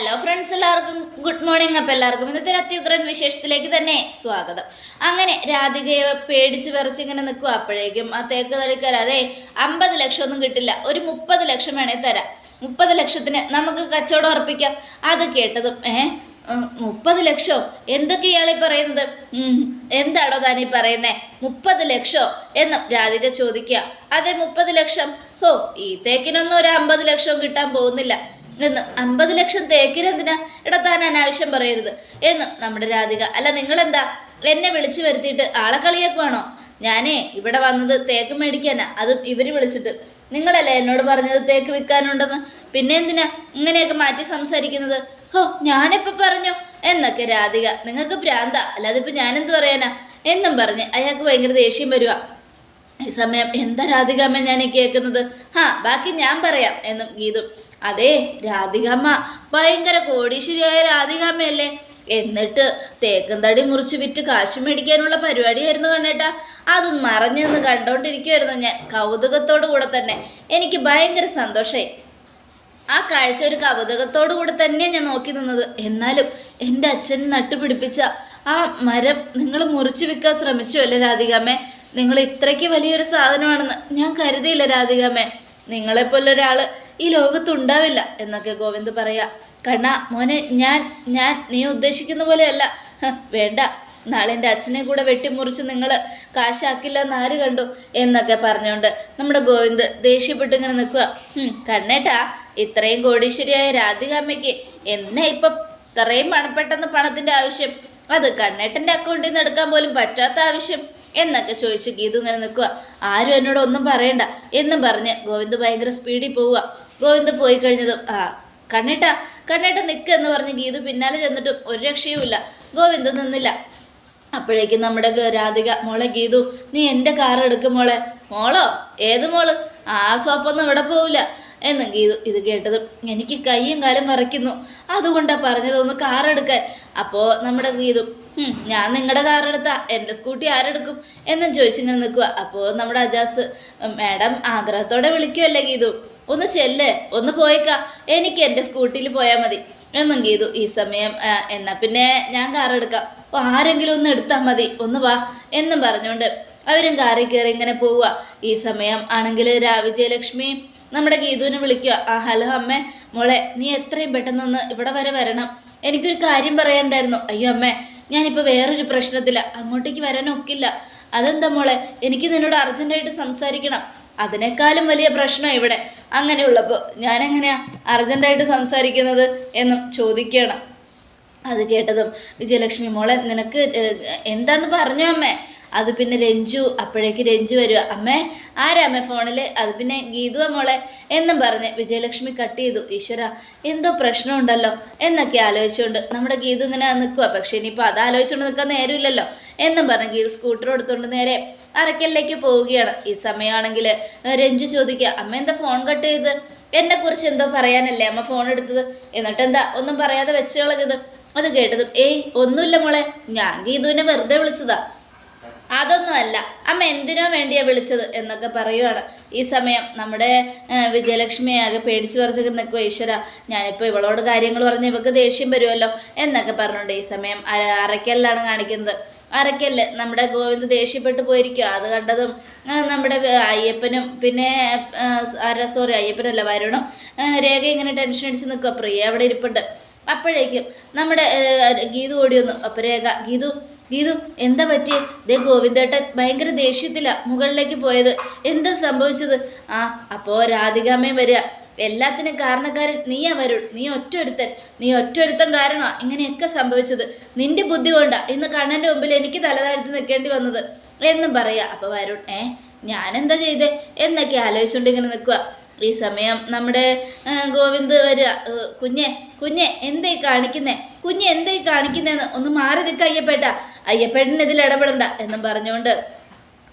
Hello friends എല്ലാവർക്കും good morning അപ്പം എല്ലാവർക്കും ഇന്നത്തെ അത്യുഗ്രൻ വിശേഷത്തിലേക്ക് തന്നെ സ്വാഗതം. അങ്ങനെ രാധികയെ പേടിച്ച് വിറച്ചിങ്ങനെ നിൽക്കുക അപ്പോഴേക്കും ആ തേക്ക് തടിക്കാർ അതെ അമ്പത് ലക്ഷം ഒന്നും കിട്ടില്ല. ഒരു മുപ്പത് ലക്ഷം വേണേ തരാം. മുപ്പത് ലക്ഷത്തിന് നമുക്ക് കച്ചവടം ഉറപ്പിക്കാം. അത് കേട്ടതും ഏ മുപ്പത് ലക്ഷോ? എന്തൊക്കെ ഇയാളീ പറയുന്നത്? എന്താണോ താനീ പറയുന്നേ? മുപ്പത് ലക്ഷോ? എന്നും രാധിക ചോദിക്കുക. അതെ മുപ്പത് ലക്ഷം. ഓ ഈ തേക്കിനൊന്നും ഒരു അമ്പത് ലക്ഷവും കിട്ടാൻ പോകുന്നില്ല. എന്നും അമ്പത് ലക്ഷം തേക്കിന് എന്തിനാ താൻ അനാവശ്യം പറയരുത്? എന്ന് നമ്മുടെ രാധിക അല്ല നിങ്ങൾ എന്താ എന്നെ വിളിച്ചു വരുത്തിയിട്ട് ആളെ കളിയാക്കുവാണോ? ഞാനേ ഇവിടെ വന്നത് തേക്ക് മേടിക്കാനാ. അതും ഇവർ വിളിച്ചിട്ട്. നിങ്ങളല്ലേ എന്നോട് പറഞ്ഞത് തേക്ക് വിൽക്കാനുണ്ടെന്ന്? പിന്നെ എന്തിനാ ഇങ്ങനെയൊക്കെ മാറ്റി സംസാരിക്കുന്നത്? ഹോ ഞാനിപ്പോ പറഞ്ഞു. എന്നൊക്കെ രാധിക നിങ്ങൾക്ക് ഭ്രാന്ത. അല്ലാതെ ഇപ്പൊ ഞാനെന്ത് പറയാനാ? എന്നും പറഞ്ഞ് അയാൾക്ക് ഭയങ്കര ദേഷ്യം വരുവാ. ഈ സമയം എന്താ രാധികാമ്മ ഞാൻ കേൾക്കുന്നത്? ഹാ ബാക്കി ഞാൻ പറയാം എന്നും ഗീതു. അതെ രാധികാമ്മ ഭയങ്കര കോടീശ്വരിയായ രാധികാമ്മയല്ലേ എന്നിട്ട് തേക്കും തടി മുറിച്ച് വിറ്റ് കാശ് മേടിക്കാനുള്ള പരിപാടിയായിരുന്നു കണ്ണേട്ടാ. അത് മറഞ്ഞെന്ന് കണ്ടോണ്ടിരിക്കുമായിരുന്നു ഞാൻ കൗതുകത്തോടു കൂടെ തന്നെ. എനിക്ക് ഭയങ്കര സന്തോഷമായി ആ കാഴ്ച ഒരു കൗതുകത്തോടു കൂടെ തന്നെയാണ് ഞാൻ നോക്കി നിന്നത്. എന്നാലും എന്റെ അച്ഛൻ നട്ടുപിടിപ്പിച്ച ആ മരം നിങ്ങൾ മുറിച്ച് വിൽക്കാൻ ശ്രമിച്ചു അല്ലേ രാധികാമ്മേ നിങ്ങൾ ഇത്രയ്ക്ക് വലിയൊരു സാധനമാണെന്ന് ഞാൻ കരുതിയില്ല രാധികാമേ. നിങ്ങളെപ്പോലെ ഒരാൾ ഈ ലോകത്തുണ്ടാവില്ല എന്നൊക്കെ ഗോവിന്ദ് പറയാ. കണ്ണ മോനെ ഞാൻ ഞാൻ നീ ഉദ്ദേശിക്കുന്ന പോലെയല്ല. വേണ്ട. നാളെ എന്റെ അച്ഛനെ കൂടെ വെട്ടിമുറിച്ച് നിങ്ങൾ കാശാക്കില്ല എന്ന് ആര് കണ്ടു എന്നൊക്കെ പറഞ്ഞുകൊണ്ട് നമ്മുടെ ഗോവിന്ദ് ദേഷ്യപ്പെട്ട് ഇങ്ങനെ നിൽക്കുക കണ്ണേട്ടാ ഇത്രയും കോടീശ്വരിയായ രാധികാമ്മയ്ക്ക് എന്നെ ഇപ്പം ഇത്രയും പണപ്പെട്ടെന്ന് പണത്തിന്റെ ആവശ്യം? അത് കണ്ണേട്ടന്റെ അക്കൗണ്ടിൽ നിന്ന് എടുക്കാൻ പോലും പറ്റാത്ത ആവശ്യം. എന്നൊക്കെ ചോദിച്ച് ഗീതു ഇങ്ങനെ നിൽക്കുക ആരും എന്നോട് ഒന്നും പറയണ്ട. എന്നും പറഞ്ഞ് ഗോവിന്ദ് ഭയങ്കര സ്പീഡിൽ പോവുക ഗോവിന്ദ് പോയി കഴിഞ്ഞതും ആ കണ്ണേട്ട കണ്ണേട്ട നിൽക്കുക എന്ന് പറഞ്ഞ് ഗീതു പിന്നാലെ ചെന്നിട്ടും ഒരു രക്ഷയുമില്ല ഗോവിന്ദ് നിന്നില്ല. അപ്പോഴേക്കും നമ്മുടെ രാധിക മോളെ ഗീതു നീ എന്റെ കാർ എടുക്കും മോളെ. മോളോ? ഏത് മോൾ? ആ സോപ്പൊന്നും ഇവിടെ പോവില്ല. എന്ന് ഗീതു ഇത് കേട്ടതും എനിക്ക് കയ്യും കാലും മറയ്ക്കുന്നു. അതുകൊണ്ടാണ് പറഞ്ഞതൊന്ന് കാർ എടുക്കാൻ. അപ്പോൾ നമ്മുടെ ഗീതു "ഹും, ഞാൻ നിങ്ങളുടെ കാർ എടുത്താ എന്റെ സ്കൂട്ടി ആരെടുക്കും എന്നും ചോദിച്ചിങ്ങനെ നിൽക്കുക അപ്പോൾ നമ്മുടെ അജാസ് മാഡം ആഗ്രഹത്തോടെ വിളിക്കുമല്ലേ ഗീതു? ഒന്ന് ചെല്ലേ ഒന്ന് പോയേക്കാ. എനിക്ക് എന്റെ സ്കൂട്ടിയിൽ പോയാൽ മതി. എന്നും ഗീതു ഈ സമയം എന്നാൽ എന്നാ പിന്നെ ഞാൻ കാർ എടുക്കാം. അപ്പോൾ ആരെങ്കിലും ഒന്ന് എടുത്താൽ മതി. ഒന്ന് വാ എന്നും പറഞ്ഞുകൊണ്ട് അവരും കാറിൽ കയറി ഇങ്ങനെ പോവുക ഈ സമയം ആണെങ്കിൽ രാവിജയലക്ഷ്മി നമ്മുടെ ഗീതുവിനെ വിളിക്കുക ആ ഹലോ അമ്മേ മോളെ നീ എത്രയും പെട്ടെന്നൊന്ന് ഇവിടെ വരെ വരണം. എനിക്കൊരു കാര്യം പറയാനുണ്ടായിരുന്നു. അയ്യോ അമ്മേ ഞാനിപ്പോൾ വേറൊരു പ്രശ്നത്തില. അങ്ങോട്ടേക്ക് വരാനൊക്കില്ല. അതെന്താ മോളെ? എനിക്ക് നിന്നോട് അർജന്റായിട്ട് സംസാരിക്കണം. അതിനേക്കാളും വലിയ പ്രശ്നം ഇവിടെ. അങ്ങനെയുള്ളപ്പോൾ ഞാനെങ്ങനെയാ അർജന്റായിട്ട് സംസാരിക്കുന്നത് എന്നും ചോദിക്കണം. അത് കേട്ടതും വിജയലക്ഷ്മി മോളെ നിനക്ക് എന്താന്ന് പറഞ്ഞു അമ്മേ? അത് പിന്നെ രഞ്ജു അപ്പോഴേക്ക് രഞ്ജു വരിക അമ്മേ ആരാ അമ്മേ ഫോണിൽ അത് പിന്നെ ഗീതു മോളെ. എന്നും പറഞ്ഞ് വിജയലക്ഷ്മി കട്ട് ചെയ്തു. ഈശ്വര എന്തോ പ്രശ്നമുണ്ടല്ലോ എന്നൊക്കെ ആലോചിച്ചുകൊണ്ട് നമ്മുടെ ഗീതു ഇങ്ങനെ നിൽക്കുക പക്ഷെ ഇനിയിപ്പോൾ അത് ആലോചിച്ചുകൊണ്ട് നിൽക്കാൻ നേരമില്ലല്ലോ എന്നും പറഞ്ഞ് ഗീതു സ്കൂട്ടർ എടുത്തുകൊണ്ട് നേരെ അരക്കലിലേക്ക് പോവുകയാണ്. ഈ സമയമാണെങ്കിൽ രഞ്ജു ചോദിക്കുക അമ്മ എന്താ ഫോൺ കട്ട് ചെയ്ത് എന്നെ കുറിച്ച് എന്തോ പറയാനല്ലേ അമ്മ ഫോൺ എടുത്തത്? എന്നിട്ട് എന്താ ഒന്നും പറയാതെ വെച്ച് അത് കേട്ടതും ഏയ് ഒന്നുമില്ല മോളെ. ഞാൻ ഗീതുവിനെ വെറുതെ വിളിച്ചതാ. അതൊന്നുമല്ല. അമ്മ എന്തിനോ വേണ്ടിയാ വിളിച്ചത് എന്നൊക്കെ പറയുവാണ്. ഈ സമയം നമ്മുടെ വിജയലക്ഷ്മി ആകെ പേടിച്ചു പറിച്ചൊക്കെ നിൽക്കുക ഈശ്വര. ഞാനിപ്പോൾ ഇവളോട് കാര്യങ്ങൾ പറഞ്ഞ് ഇവക്ക് ദേഷ്യം വരുമല്ലോ എന്നൊക്കെ പറഞ്ഞുകൊണ്ട് ഈ സമയം അരക്കല്ലാണ് കാണിക്കുന്നത്. അരക്കല്ല് നമ്മുടെ ഗോവിന്ദ് ദേഷ്യപ്പെട്ടു പോയിരിക്കുക അത് കണ്ടതും നമ്മുടെ അയ്യപ്പനും പിന്നെ അര സോറി അയ്യപ്പനല്ല വരുണും രേഖ ഇങ്ങനെ ടെൻഷൻ അടിച്ച് നിൽക്കുക പ്രിയ അവിടെ ഇരിപ്പുണ്ട്. അപ്പോഴേക്കും നമ്മുടെ ഗീതു ഓടി വന്നു. അപ്പോൾ രേഖ ഗീതു ഗീതു എന്താ പറ്റി ദേ ഗോവിന്ദേട്ടൻ ഭയങ്കര ദേഷ്യത്തിലാ മുകളിലേക്ക് പോയത്. എന്താ സംഭവിച്ചത്? ആ അപ്പോൾ രാധികാമ്മയും വരിക. എല്ലാത്തിനും കാരണക്കാരൻ നീയാ വരുൺ. നീ ഒറ്റൊരുത്തൻ. നീ ഒറ്റൊരുത്തൻ കാരണമാ ഇങ്ങനെയൊക്കെ സംഭവിച്ചത്. നിന്റെ ബുദ്ധി കൊണ്ടാ ഇന്ന് കണ്ണന്റെ മുമ്പിൽ എനിക്ക് തലതാഴ്ത്തി നിൽക്കേണ്ടി വന്നത്. എന്നും പറയാ. അപ്പോൾ വരുൺ ഏ ഞാനെന്താ ചെയ്തേ? എന്നൊക്കെ ആലോചിച്ചുകൊണ്ട് ഇങ്ങനെ നിൽക്കുക ഈ സമയം നമ്മുടെ ഗോവിന്ദ് വരിക. കുഞ്ഞെ കുഞ്ഞെ എന്തായി കാണിക്കുന്നേ? കുഞ്ഞെ എന്തായി കാണിക്കുന്നേന്ന് ഒന്ന് മാറി നിൽക്കയ്യപ്പേട്ടാ അയ്യപ്പേട്ടൻ ഇതിൽ ഇടപെടണ്ട എന്നും പറഞ്ഞുകൊണ്ട്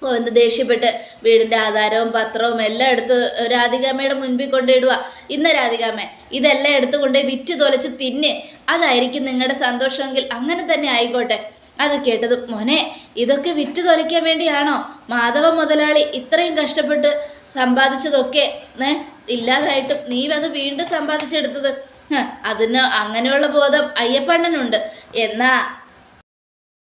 ഗോവിന്ദ് ദേഷ്യപ്പെട്ട് വീടിന്റെ ആധാരവും പത്രവും എല്ലാം എടുത്ത് രാധികാമ്മയുടെ മുൻപിൽ കൊണ്ടിടുക ഇന്ന് രാധികാമ്മ ഇതെല്ലാം എടുത്തു വിറ്റ് തൊലച്ച് തിന്ന്. അതായിരിക്കും നിങ്ങളുടെ സന്തോഷമെങ്കിൽ അങ്ങനെ തന്നെ ആയിക്കോട്ടെ. അത് കേട്ടത് മോനെ ഇതൊക്കെ വിറ്റ് തൊലയ്ക്കാൻ വേണ്ടിയാണോ? മാധവ മുതലാളി ഇത്രയും കഷ്ടപ്പെട്ട് സമ്പാദിച്ചതൊക്കെ ഏ? ഇല്ലാതായിട്ടും നീ അത് വീണ്ടും സമ്പാദിച്ചെടുത്തത്. അതിന് അങ്ങനെയുള്ള ബോധം അയ്യപ്പണ്ണനുണ്ട്. എന്നാ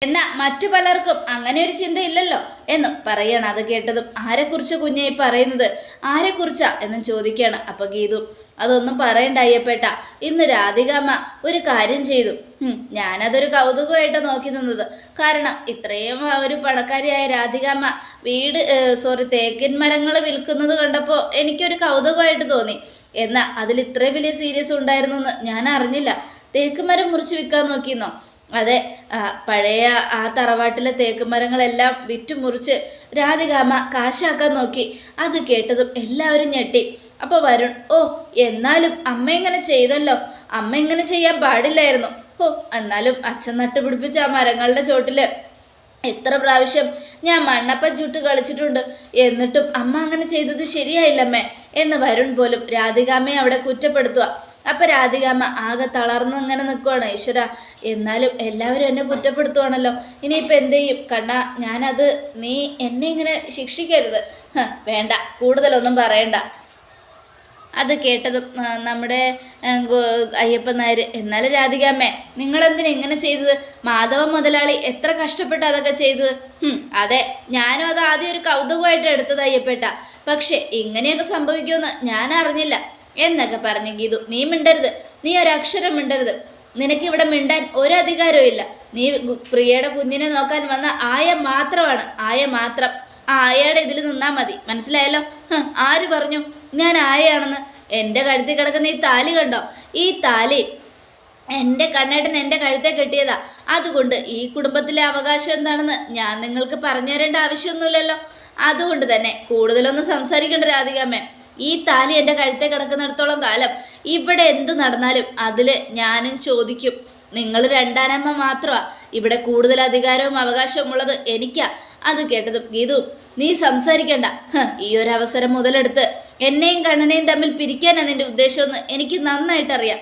എന്നാ മറ്റു പലർക്കും അങ്ങനെ ഒരു ചിന്തയില്ലല്ലോ എന്നും പറയാണ് അത് കേട്ടതും. ആരെക്കുറിച്ച് കുഞ്ഞെ ഈ പറയുന്നത്? ആരെക്കുറിച്ചാ എന്നും ചോദിക്കുകയാണ് അപ്പൊ ഗീതു. അതൊന്നും പറയണ്ട അയ്യപ്പേട്ട. ഇന്ന് രാധികാമ്മ ഒരു കാര്യം ചെയ്തു. ഞാനതൊരു കൗതുകമായിട്ട് നോക്കി നിന്നത്. കാരണം ഇത്രയും ഒരു പണക്കാരിയായ രാധികാമ്മ വീട് സോറി തേക്കിൻ മരങ്ങൾ വിൽക്കുന്നത് കണ്ടപ്പോൾ എനിക്കൊരു കൗതുകമായിട്ട് തോന്നി. എന്നാ അതിൽ ഇത്രയും വലിയ സീരിയസ് ഉണ്ടായിരുന്നു എന്ന് ഞാൻ അറിഞ്ഞില്ല. തേക്ക് മരം മുറിച്ച് വിൽക്കാൻ നോക്കിയെന്നോ? അതെ പഴയ ആ തറവാട്ടിലെ തേക്ക് മരങ്ങളെല്ലാം വിറ്റുമുറിച്ച് രാധികാമ കാശാക്കാൻ നോക്കി. അത് കേട്ടതും എല്ലാവരും ഞെട്ടി. അപ്പോൾ വരുൺ ഓ എന്നാലും അമ്മ ഇങ്ങനെ ചെയ്തല്ലോ. അമ്മ ഇങ്ങനെ ചെയ്യാൻ പാടില്ലായിരുന്നു. ഓ എന്നാലും അച്ഛൻ നട്ടുപിടിപ്പിച്ച ആ മരങ്ങളുടെ ചോട്ടിൽ എത്ര പ്രാവശ്യം ഞാൻ മണ്ണപ്പം ചുട്ട് കളിച്ചിട്ടുണ്ട്. എന്നിട്ടും അമ്മ അങ്ങനെ ചെയ്തത് ശരിയായില്ലമ്മേ. എന്ന് വരുൺ പോലും രാധികാമ്മയെ അവിടെ കുറ്റപ്പെടുത്തുക. അപ്പൊ രാധികാമ്മ ആകെ തളർന്ന് ഇങ്ങനെ നിൽക്കുവാണ് ഈശ്വര എന്നാലും എല്ലാവരും എന്നെ കുറ്റപ്പെടുത്തുവാണല്ലോ. ഇനിയിപ്പോൾ എന്ത് ചെയ്യും? കണ്ണാ ഞാനത് നീ എന്നെ ഇങ്ങനെ ശിക്ഷിക്കരുത്. വേണ്ട കൂടുതലൊന്നും പറയണ്ട. അത് കേട്ടതും നമ്മുടെ അയ്യപ്പൻ നായർ എന്നാലും രാധികാമ്മേ നിങ്ങളെന്തിനാ ഇങ്ങനെ ചെയ്തത്? മാധവ മുതലാളി എത്ര കഷ്ടപ്പെട്ട് അതൊക്കെ ചെയ്തത്? അതെ ഞാനും അത് ആദ്യം ഒരു കൗതുകമായിട്ട് എടുത്തത് അയ്യപ്പേട്ട. പക്ഷെ ഇങ്ങനെയൊക്കെ സംഭവിക്കുമെന്ന് ഞാൻ അറിഞ്ഞില്ല. എന്നൊക്കെ പറഞ്ഞു ഗീതു നീ മിണ്ടരുത്. നീ ഒരക്ഷരം മിണ്ടരുത്. നിനക്കിവിടെ മിണ്ടാൻ ഒരധികാരവും ഇല്ല. നീ പ്രിയയുടെ കുഞ്ഞിനെ നോക്കാൻ വന്ന ആയ മാത്രമാണ്. ആയ മാത്രം. ആ ആയയുടെ ഇതിൽ നിന്നാ മതി. മനസ്സിലായല്ലോ? ആര് പറഞ്ഞു? ഞാൻ ആയയാണെന്ന്. എന്റെ കഴുത്തിൽ കിടക്കുന്ന ഈ താലി കണ്ടോ? ഈ താലി എന്റെ കണ്ണേട്ടൻ എന്റെ കഴുത്തെ കെട്ടിയതാ. അതുകൊണ്ട് ഈ കുടുംബത്തിലെ അവകാശം എന്താണെന്ന് ഞാൻ നിങ്ങൾക്ക് പറഞ്ഞു തരേണ്ട ആവശ്യമൊന്നുമില്ലല്ലോ. അതുകൊണ്ട് തന്നെ കൂടുതലൊന്നും സംസാരിക്കേണ്ട രാധികാമ്മേ ഈ താലി എന്റെ കഴുത്തെ കിടക്കുന്നിടത്തോളം കാലം ഇവിടെ എന്ത് നടന്നാലും അതിൽ ഞാനും ചോദിക്കും. നിങ്ങൾ രണ്ടാനമ്മ മാത്രമാ ഇവിടെ കൂടുതൽ അധികാരവും അവകാശവും ഉള്ളത് എനിക്കാ. അത് കേട്ടതും ഗീതു നീ സംസാരിക്കണ്ട. ഈ ഒരു അവസരം മുതലെടുത്ത് എന്നെയും കണ്ണനെയും തമ്മിൽ പിരിക്കാനാ നിന്റെ ഉദ്ദേശമെന്ന് എനിക്ക് നന്നായിട്ടറിയാം.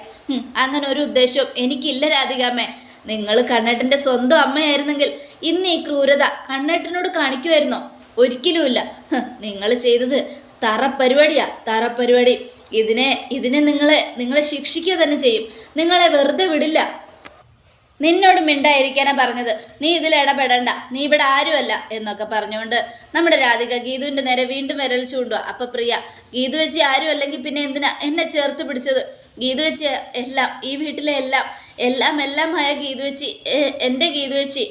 അങ്ങനെ ഒരു ഉദ്ദേശവും എനിക്കില്ല രാധികാമ്മേ നിങ്ങൾ കണ്ണേട്ടന്റെ സ്വന്തം അമ്മയായിരുന്നെങ്കിൽ ഇന്ന് ഈ ക്രൂരത കണ്ണേട്ടനോട് കാണിക്കുമായിരുന്നോ? ഒരിക്കലുമില്ല. നിങ്ങൾ ചെയ്തത് തറപ്പരിപാടിയാ തറപ്പരിപാടി ഇതിനെ ഇതിനെ നിങ്ങളെ നിങ്ങളെ ശിക്ഷിക്കുക തന്നെ ചെയ്യും. നിങ്ങളെ വെറുതെ വിടില്ല. നിന്നോട് മിണ്ടായിരിക്കാനാ പറഞ്ഞത്. നീ ഇതിൽ ഇടപെടണ്ട. നീ ഇവിടെ ആരുമല്ല എന്നൊക്കെ പറഞ്ഞുകൊണ്ട് നമ്മുടെ രാധിക ഗീതുവിന്റെ നേരെ വീണ്ടും വിരൽ ചൂണ്ടുക അപ്പം പ്രിയ ഗീതു വെച്ച് ആരും അല്ലെങ്കിൽ പിന്നെ എന്തിനാ എന്നെ ചേർത്ത് പിടിച്ചത്? ഗീതു വെച്ച് എല്ലാം ഈ വീട്ടിലെ എല്ലാം എല്ലാം എല്ലാമായ ഗീതു വെച്ച് എന്റെ ഗീതു വെച്ച്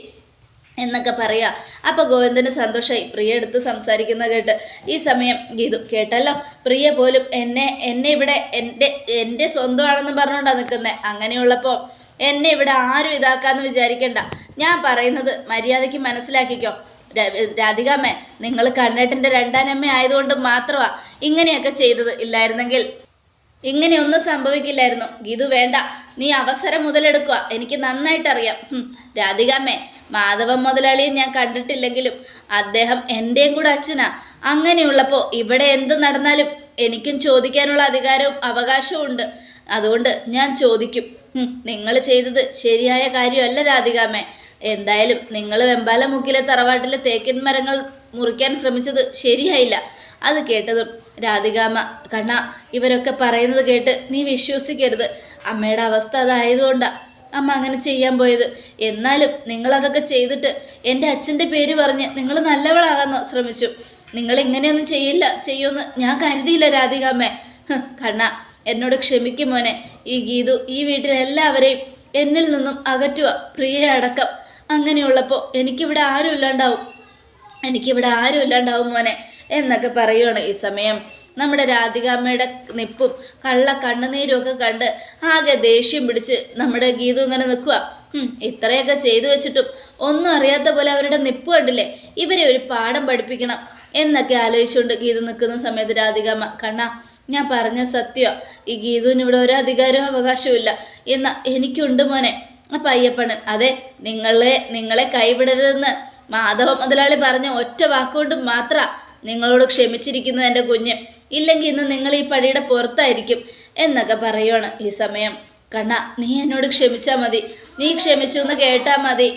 എന്നൊക്കെ പറയുക അപ്പൊ ഗോവിന്ദന് സന്തോഷമായി പ്രിയ എടുത്ത് സംസാരിക്കുന്ന കേട്ട് ഈ സമയം ഗീതു കേട്ടല്ലോ? പ്രിയ പോലും എന്നെ എന്നെ ഇവിടെ എന്റെ എന്റെ സ്വന്തമാണെന്ന് പറഞ്ഞുകൊണ്ടാണ് നിൽക്കുന്നത് അങ്ങനെയുള്ളപ്പോൾ എന്നെ ഇവിടെ ആരും ഇതാക്കാന്ന് വിചാരിക്കണ്ട. ഞാൻ പറയുന്നത് മര്യാദയ്ക്ക് മനസ്സിലാക്കിക്കോ. രാധികാമ്മ നിങ്ങൾ കണ്ണേട്ടന്റെ രണ്ടാനമ്മ ആയതുകൊണ്ട് മാത്രമാണ് ഇങ്ങനെയൊക്കെ ചെയ്തത് ഇല്ലായിരുന്നെങ്കിൽ. ഇങ്ങനെയൊന്നും സംഭവിക്കില്ലായിരുന്നു. ഗീതു വേണ്ട നീ അവസരം മുതലെടുക്കുക എനിക്ക് നന്നായിട്ടറിയാം. രാധികാമ്മേ മാധവൻ മുതലാളിയെ ഞാൻ കണ്ടിട്ടില്ലെങ്കിലും അദ്ദേഹം എന്റെയും കൂടെ അച്ഛനാ. അങ്ങനെയുള്ളപ്പോൾ ഇവിടെ എന്ത് നടന്നാലും എനിക്കും ചോദിക്കാനുള്ള അധികാരവും അവകാശവും ഉണ്ട് അതുകൊണ്ട് ഞാൻ ചോദിക്കും നിങ്ങൾ ചെയ്തത് ശരിയായ കാര്യമല്ല രാധികാമേ എന്തായാലും നിങ്ങൾ വെമ്പാല മുക്കിലെ തറവാട്ടിലെ തേക്കൻ മരങ്ങൾ മുറിക്കാൻ ശ്രമിച്ചത് ശരിയായില്ല. അത് കേട്ടതും രാധികാമ കണ്ണ ഇവരൊക്കെ പറയുന്നത് കേട്ട് നീ വിശ്വസിക്കരുത്. അമ്മയുടെ അവസ്ഥ അതായതുകൊണ്ടാണ് അമ്മ അങ്ങനെ ചെയ്യാൻ പോയത്. എന്നാലും നിങ്ങളതൊക്കെ ചെയ്തിട്ട് എന്റെ അച്ഛന്റെ പേര് പറഞ്ഞ് നിങ്ങൾ നല്ലവളാകാൻ ശ്രമിച്ചു. നിങ്ങൾ ഇങ്ങനെയൊന്നും ചെയ്യില്ല ചെയ്യുമെന്ന് ഞാൻ കരുതിയില്ല രാധികാമ്മേ കണ്ണ എന്നോട് ക്ഷമിക്കും മോനെ. ഈ ഗീതു ഈ വീട്ടിലെ എല്ലാവരെയും എന്നിൽ നിന്നും അകറ്റുക പ്രിയ അടക്കം. അങ്ങനെയുള്ളപ്പോൾ എനിക്കിവിടെ ആരും ഇല്ലാണ്ടാവും എനിക്കിവിടെ ആരും ഇല്ലാണ്ടാവും മോനെ എന്നൊക്കെ പറയുവാണ് ഈ സമയം. നമ്മുടെ രാധികാമ്മയുടെ നിപ്പും കള്ള കണ്ണുനീരും ഒക്കെ കണ്ട് ആകെ ദേഷ്യം പിടിച്ച് നമ്മുടെ ഗീതു ഇങ്ങനെ നിൽക്കുക ഇത്രയൊക്കെ ചെയ്തു വെച്ചിട്ടും ഒന്നും അറിയാത്ത പോലെ അവരുടെ നിപ്പ് കണ്ടില്ലേ? ഇവരെ ഒരു പാഠം പഠിപ്പിക്കണം എന്നൊക്കെ ആലോചിച്ചുകൊണ്ട് ഗീതു നിൽക്കുന്ന സമയത്ത് രാധികാമ്മ കണ്ണാ ഞാൻ പറഞ്ഞ സത്യം ഈ ഗീതുവിന് ഇവിടെ ഒരു അധികാരവും അവകാശവും ഇല്ല. എന്ന എനിക്കുണ്ട് മോനെ. അപ്പം അയ്യപ്പണൻ അതെ നിങ്ങളെ നിങ്ങളെ കൈവിടരുതെന്ന് മാധവ മുതലാളി പറഞ്ഞ ഒറ്റ വാക്കുകൊണ്ട് മാത്രം നിങ്ങളോട് ക്ഷമിച്ചിരിക്കുന്നത് എന്റെ കുഞ്ഞ്. ഇല്ലെങ്കിൽ ഇന്ന് നിങ്ങൾ ഈ പടിയുടെ പുറത്തായിരിക്കും എന്നൊക്കെ പറയുവാണ് ഈ സമയം. കണ്ണ നീ എന്നോട് ക്ഷമിച്ചാൽ മതി. നീ ക്ഷമിച്ചു എന്ന് കേട്ടാൽ മതി.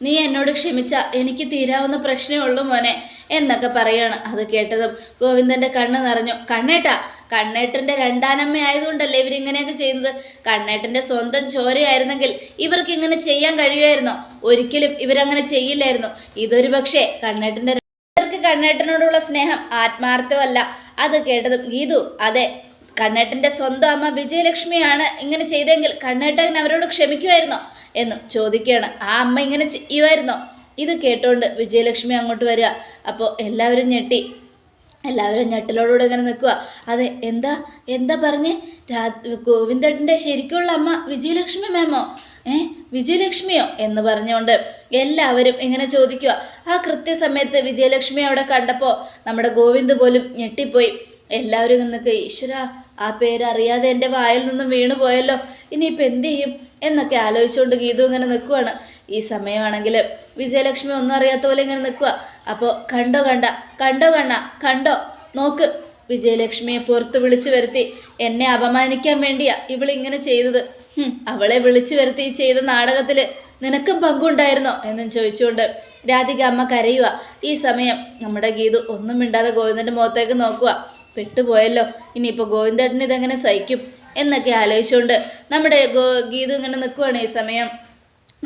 നീ എന്നോട് ക്ഷമിച്ച എനിക്ക് തീരാവുന്ന പ്രശ്നമേ ഉള്ളൂ മോനെ എന്നൊക്കെ പറയാണ്. അത് കേട്ടതും ഗോവിന്ദന്റെ കണ്ണ് നിറഞ്ഞു. കണ്ണേട്ട കണ്ണേട്ടന്റെ രണ്ടാനമ്മ ആയതുകൊണ്ടല്ലേ ഇവരിങ്ങനെയൊക്കെ ചെയ്യുന്നത്? കണ്ണേട്ടന്റെ സ്വന്തം ചോരയായിരുന്നെങ്കിൽ ഇവർക്ക് ഇങ്ങനെ ചെയ്യാൻ കഴിയുമായിരുന്നോ? ഒരിക്കലും ഇവരങ്ങനെ ചെയ്യില്ലായിരുന്നു. ഇതൊരു പക്ഷേ കണ്ണേട്ടന്റെ കണ്ണേട്ടനോടുള്ള സ്നേഹം ആത്മാർത്ഥമല്ല. അത് കേട്ടതും ഗീതു അതെ കണ്ണേട്ടന്റെ സ്വന്തം അമ്മ വിജയലക്ഷ്മിയാണ് ഇങ്ങനെ ചെയ്തെങ്കിൽ കണ്ണേട്ടൻ അവരോട് ക്ഷമിക്കുമായിരുന്നോ? എന്നും ചോദിക്കുകയാണ്. ആ അമ്മ ഇങ്ങനെ ചെയ്യുമായിരുന്നോ? ഇത് കേട്ടോണ്ട് വിജയലക്ഷ്മി അങ്ങോട്ട് വരിക. അപ്പോൾ എല്ലാവരും ഞെട്ടി. എല്ലാവരും ഞെട്ടലോടുകൂടെ ഇങ്ങനെ നിൽക്കുക അതെ എന്താ എന്താ പറഞ്ഞേ? രാ ഗോവിന്ദേട്ടന്റെ ശരിക്കുള്ള അമ്മ വിജയലക്ഷ്മി മാമോ? ഏ വിജയലക്ഷ്മിയോ? എന്ന് പറഞ്ഞുകൊണ്ട് എല്ലാവരും ഇങ്ങനെ ചോദിക്കുക ആ കൃത്യസമയത്ത് വിജയലക്ഷ്മി അവിടെ കണ്ടപ്പോൾ നമ്മുടെ ഗോവിന്ദ് പോലും ഞെട്ടിപ്പോയി. എല്ലാവരും നിൽക്കുക ഈശ്വര ആ പേര് അറിയാതെ എന്റെ വായിൽ നിന്നും വീണു പോയല്ലോ. ഇനിയിപ്പോൾ എന്ത് ചെയ്യും? എന്നൊക്കെ ആലോചിച്ചുകൊണ്ട് ഗീതു ഇങ്ങനെ നിൽക്കുവാണ്. ഈ സമയമാണെങ്കിൽ വിജയലക്ഷ്മി ഒന്നും അറിയാത്ത പോലെ ഇങ്ങനെ നിൽക്കുക അപ്പോൾ കണ്ടോ കണ്ട കണ്ടോ കണ്ണ കണ്ടോ? നോക്ക്. വിജയലക്ഷ്മിയെ പുറത്ത് വിളിച്ചു വരുത്തി. എന്നെ അപമാനിക്കാൻ വേണ്ടിയാ ഇവളിങ്ങനെ ചെയ്തത്. അവളെ വിളിച്ചു വരുത്തി ചെയ്ത നാടകത്തിൽ നിനക്കും പങ്കുണ്ടായിരുന്നോ? എന്നും ചോദിച്ചുകൊണ്ട് രാധിക അമ്മ കരയുക ഈ സമയം നമ്മുടെ ഗീതു ഒന്നും മിണ്ടാതെ ഗോവിന്ദന്റെ മുഖത്തേക്ക് നോക്കുക പെട്ടുപോയല്ലോ. ഇനിയിപ്പോൾ ഗോവിന്ദേട്ടൻ ഇതെങ്ങനെ സഹിക്കും എന്നൊക്കെ ആലോചിച്ചുകൊണ്ട് നമ്മുടെ ഗോ ഗീതു ഇങ്ങനെ നിൽക്കുവാണ് ഈ സമയം.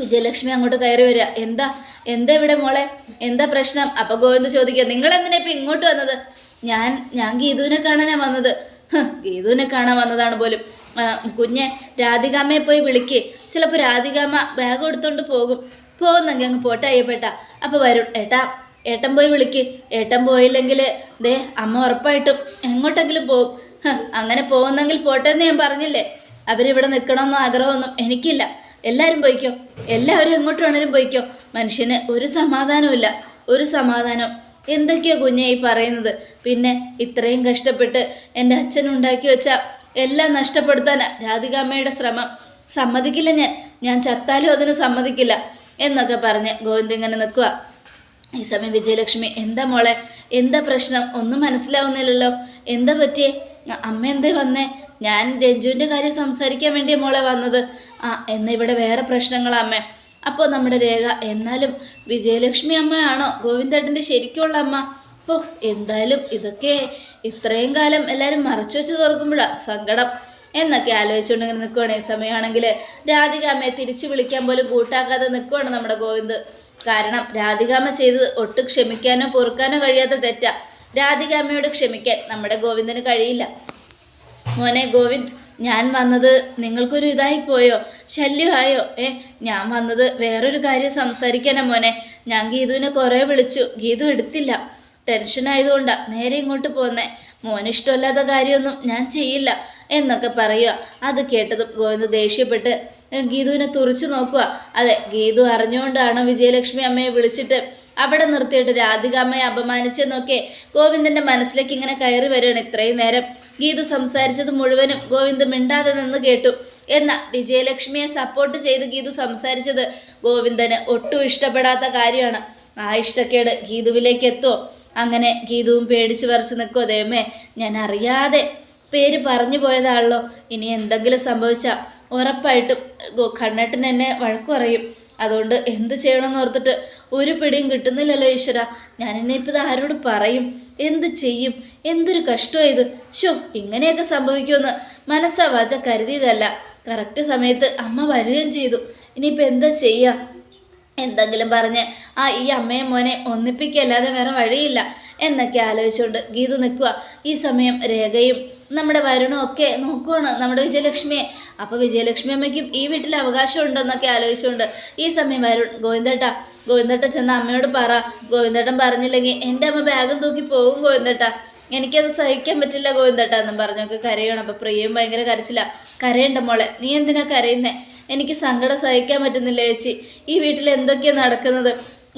വിജയലക്ഷ്മി അങ്ങോട്ട് കയറി വരിക. എന്താ? എന്താ ഇവിടെ മോളെ? എന്താ പ്രശ്നം? അപ്പോൾ ഗോവിന്ദ് ചോദിക്കുക നിങ്ങൾ എന്തിനാ ഇപ്പം ഇങ്ങോട്ട് വന്നത്? ഞാൻ ഞാൻ ഗീതുവിനെ കാണാനാണ് വന്നത്. ഗീതുവിനെ കാണാൻ വന്നതാണ് പോലും. കുഞ്ഞെ രാധികാമ്മയെ പോയി വിളിക്കേ. ചിലപ്പോൾ രാധികാമ്മ ബാഗ് എടുത്തുകൊണ്ട് പോകും. പോകുന്നെങ്കിൽ അങ്ങ് പോട്ടെ അയ്യപ്പെട്ട. അപ്പോൾ വരും ഏട്ടാ ഏട്ടൻ പോയി വിളിക്ക്. ഏട്ടൻ പോയില്ലെങ്കിൽ ദേ അമ്മ ഉറപ്പായിട്ടും എങ്ങോട്ടെങ്കിലും പോവും. അങ്ങനെ പോകുന്നെങ്കിൽ പോട്ടെ എന്ന് ഞാൻ പറഞ്ഞില്ലേ? അവരിവിടെ നിൽക്കണമെന്നോ ആഗ്രഹമൊന്നും എനിക്കില്ല. എല്ലാവരും പോയിക്കോ. എല്ലാവരും എങ്ങോട്ട് വേണേലും പോയിക്കോ. മനുഷ്യന് ഒരു സമാധാനവും ഒരു സമാധാനം. എന്തൊക്കെയാ കുഞ്ഞെ ഈ പറയുന്നത്? പിന്നെ ഇത്രയും കഷ്ടപ്പെട്ട് എന്റെ അച്ഛൻ ഉണ്ടാക്കി വെച്ച എല്ലാം നഷ്ടപ്പെടുത്താനാ രാധികാമ്മയുടെ ശ്രമം സമ്മതിക്കില്ല ഞാൻ. ഞാൻ ചത്താലും അതിന് സമ്മതിക്കില്ല എന്നൊക്കെ പറഞ്ഞ് ഗോവിന്ദ് ഇങ്ങനെ നിൽക്കുക ഈ സമയം വിജയലക്ഷ്മി എന്താ മോളെ? എന്താ പ്രശ്നം? ഒന്നും മനസ്സിലാവുന്നില്ലല്ലോ. എന്താ പറ്റിയേ? അമ്മ എന്തേ വന്നേ? ഞാൻ രഞ്ജുവിന്റെ കാര്യം സംസാരിക്കാൻ വേണ്ടിയാ മോളെ വന്നത്. ആ എന്നാൽ ഇവിടെ വേറെ പ്രശ്നങ്ങളാ അമ്മേ. അപ്പോൾ നമ്മുടെ രേഖ എന്നാലും വിജയലക്ഷ്മി അമ്മയാണോ ഗോവിന്ദേട്ടന്റെ ശരിക്കുള്ള അമ്മ. അപ്പോൾ എന്തായാലും ഇതൊക്കെ ഇത്രയും കാലം എല്ലാവരും മറച്ചു വെച്ച് തുറക്കുമ്പോഴാണ് സങ്കടം. എന്നൊക്കെ ആലോചിച്ചുകൊണ്ട് ഇങ്ങനെ നിൽക്കുവാണ് ഈ സമയമാണെങ്കിൽ രാധിക അമ്മയെ തിരിച്ചു വിളിക്കാൻ പോലും കൂട്ടാക്കാതെ നിൽക്കുവാണ് നമ്മുടെ ഗോവിന്ദ്. കാരണം രാധികാമ്മ ചെയ്തത് ഒട്ടും ക്ഷമിക്കാനോ പൊറുക്കാനോ കഴിയാത്ത തെറ്റാ. രാധികാമ്മയോട് ക്ഷമിക്കാൻ നമ്മുടെ ഗോവിന്ദന് കഴിയില്ല. മോനെ ഗോവിന്ദ് ഞാൻ വന്നത് നിങ്ങൾക്കൊരു ഇതായി പോയോ? ശല്യമായോ? ഏ ഞാൻ വന്നത് വേറൊരു കാര്യം സംസാരിക്കാനാ മോനെ. ഞാൻ ഗീതുവിനെ കുറേ വിളിച്ചു. ഗീതു എടുത്തില്ല. ടെൻഷൻ ആയതുകൊണ്ടാ നേരെ ഇങ്ങോട്ട് പോന്നെ. മോനിഷ്ടമല്ലാത്ത കാര്യമൊന്നും ഞാൻ ചെയ്യില്ല. എന്നൊക്കെ പറയുക. അത് കേട്ടതും ഗോവിന്ദ് ദേഷ്യപ്പെട്ട് ഗീതുവിനെ തുറച്ചു നോക്കുക. അതെ ഗീതു അറിഞ്ഞുകൊണ്ടാണ് വിജയലക്ഷ്മി അമ്മയെ വിളിച്ചിട്ട് അവിടെ നിർത്തിയിട്ട് രാധിക അമ്മയെ അപമാനിച്ചെന്നൊക്കെ ഗോവിന്ദന്റെ മനസ്സിലേക്ക് ഇങ്ങനെ കയറി വരികയാണ് ഇത്രയും നേരം. ഗീതു സംസാരിച്ചത് മുഴുവനും ഗോവിന്ദ് മിണ്ടാതെ നിന്ന് കേട്ടു. എന്നാൽ വിജയലക്ഷ്മിയെ സപ്പോർട്ട് ചെയ്ത് ഗീതു സംസാരിച്ചത് ഗോവിന്ദന് ഒട്ടും ഇഷ്ടപ്പെടാത്ത കാര്യമാണ്. ആ ഇഷ്ടക്കേട് ഗീതുവിലേക്ക് എത്തുമോ അങ്ങനെ ഗീതുവും പേടിച്ചു വരച്ച് നിൽക്കുമോ ദൈവമേ ഞാൻ അറിയാതെ പേര് പറഞ്ഞു പോയതാണല്ലോ. ഇനി എന്തെങ്കിലും സംഭവിച്ചാൽ ഉറപ്പായിട്ടും കണ്ണേട്ടൻ എന്നെ വഴക്കു പറയും. അതുകൊണ്ട് എന്ത് ചെയ്യണമെന്ന് ഓർത്തിട്ട് ഒരു പിടിയും കിട്ടുന്നില്ലല്ലോ ഈശ്വര. ഞാൻ ഇനിയിപ്പോൾ ഇത് ആരോട് പറയും. എന്ത് ചെയ്യും? എന്തൊരു കഷ്ടമാണ് ഇത്. ഷോ ഇങ്ങനെയൊക്കെ സംഭവിക്കുമെന്ന് മനസ്സാ വാച കരുതിയതല്ല. കറക്റ്റ് സമയത്ത് അമ്മ വരികയും ചെയ്തു. ഇനിയിപ്പോൾ എന്താ ചെയ്യുക എന്തെങ്കിലും പറഞ്ഞ് ആ ഈ അമ്മയും മോനെ ഒന്നിപ്പിക്കല്ലാതെ വേറെ വഴിയില്ല എന്നൊക്കെ ആലോചിച്ചുകൊണ്ട് ഗീതു നിൽക്കുക ഈ സമയം രേഖയും നമ്മുടെ വരുണും ഒക്കെ നമ്മുടെ വിജയലക്ഷ്മിയെ. അപ്പോൾ വിജയലക്ഷ്മി അമ്മയ്ക്കും ഈ വീട്ടിൽ അവകാശം ഉണ്ടെന്നൊക്കെ ആലോചിച്ചുകൊണ്ട് ഈ സമയം വരുൺ ഗോവിന്ദേട്ട ഗോവിന്ദേട്ട ചെന്ന അമ്മയോട് പറ. ഗോവിന്ദേട്ടൻ പറഞ്ഞില്ലെങ്കിൽ എന്റെ അമ്മ ബാഗും തൂക്കി പോകും ഗോവിന്ദേട്ട. എനിക്കത് സഹിക്കാൻ പറ്റില്ല ഗോവിന്ദേട്ട എന്നും പറഞ്ഞൊക്കെ കരയണം അപ്പോൾ പ്രിയയും ഭയങ്കര കരച്ചില്ല കരയണ്ട മോളെ നീ എന്തിനാ കരയുന്നത് എനിക്ക് സങ്കടം സഹിക്കാൻ പറ്റുന്നില്ല ചേച്ചി. ഈ വീട്ടിൽ എന്തൊക്കെയാണ് നടക്കുന്നത്?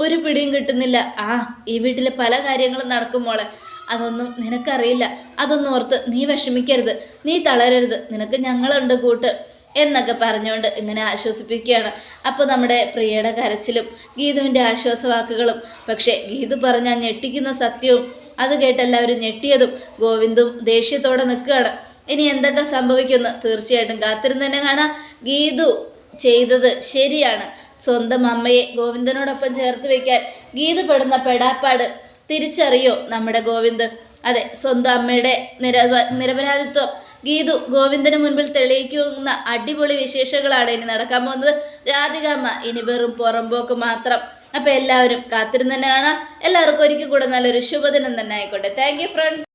ഒരു പിടിയും കിട്ടുന്നില്ല. ആ ഈ വീട്ടിൽ പല കാര്യങ്ങളും നടക്കും മോളെ. അതൊന്നും നിനക്കറിയില്ല. അതൊന്നും ഓർത്ത് നീ വിഷമിക്കരുത്. നീ തളരരുത്. നിനക്ക് ഞങ്ങളുണ്ട് കൂട്ട് എന്നൊക്കെ പറഞ്ഞുകൊണ്ട് ഇങ്ങനെ ആശ്വസിപ്പിക്കുകയാണ്. അപ്പോൾ നമ്മുടെ പ്രിയയുടെ കരച്ചിലും ഗീതുവിന്റെ ആശ്വാസവാക്കുകളും. പക്ഷേ ഗീതു പറഞ്ഞ ഞെട്ടിക്കുന്ന സത്യവും അത് കേട്ട് എല്ലാവരും ഞെട്ടിയതും ഗോവിന്ദും ദേഷ്യത്തോടെ നിൽക്കുകയാണ്. ഇനി എന്തൊക്കെ സംഭവിക്കുമെന്ന് തീർച്ചയായിട്ടും കാത്തിരുന്ന് തന്നെ കാണാം. ഗീതു ചെയ്തത് ശരിയാണ്. സ്വന്തം അമ്മയെ ഗോവിന്ദനോടൊപ്പം ചേർത്ത് വയ്ക്കാൻ ഗീതു പെടുന്ന പെടാപ്പാട് തിരിച്ചറിയോ നമ്മുടെ ഗോവിന്ദ്? അതെ സ്വന്തം അമ്മയുടെ നിരപ നിരപരാധിത്വം. ഗീതു ഗോവിന്ദന് മുൻപിൽ തെളിയിക്കുന്ന അടിപൊളി വിശേഷങ്ങളാണ് ഇനി നടക്കാൻ പോകുന്നത്. രാധികാമ്മ ഇനി വെറും പുറമ്പോക്ക് മാത്രം. അപ്പം എല്ലാവരും കാത്തിരുന്ന് തന്നെ കാണാം. എല്ലാവർക്കും ഒരിക്കൽ കൂടെ നല്ലൊരു ശുഭദിനം തന്നെ ആയിക്കോട്ടെ. Thank friends